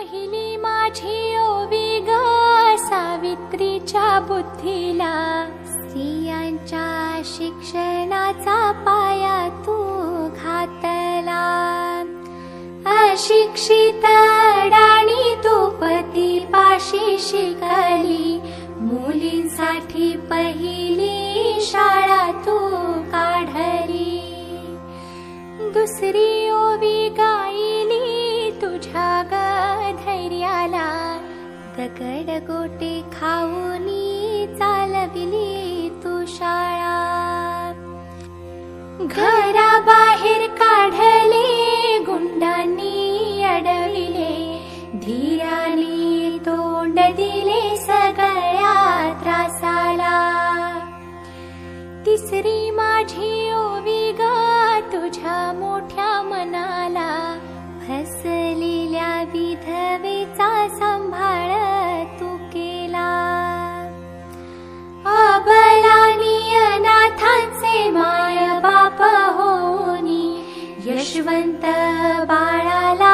पहिली माझी ओवी ग सावित्रीच्या बुद्धीला. स्त्रियांच्या शिक्षणाचा पाया तू घातला. अशिक्षित अडाणी तू पती पाशी शिकली. मुलींसाठी पहिली शाळा तू काढली. दुसरी ओवी गा दगड गोटे खाऊनी चालविली तू शाळा. घराबाहेर काढले गुंडांनी अडविले. धीराने तोंड दिले सगळ्या त्रासाला. तिसरी माझी ओवी ग तुझ्या मोठ्या मनाला. फसलेल्या विधवेचा सांभाळ यशवन्त बाळाला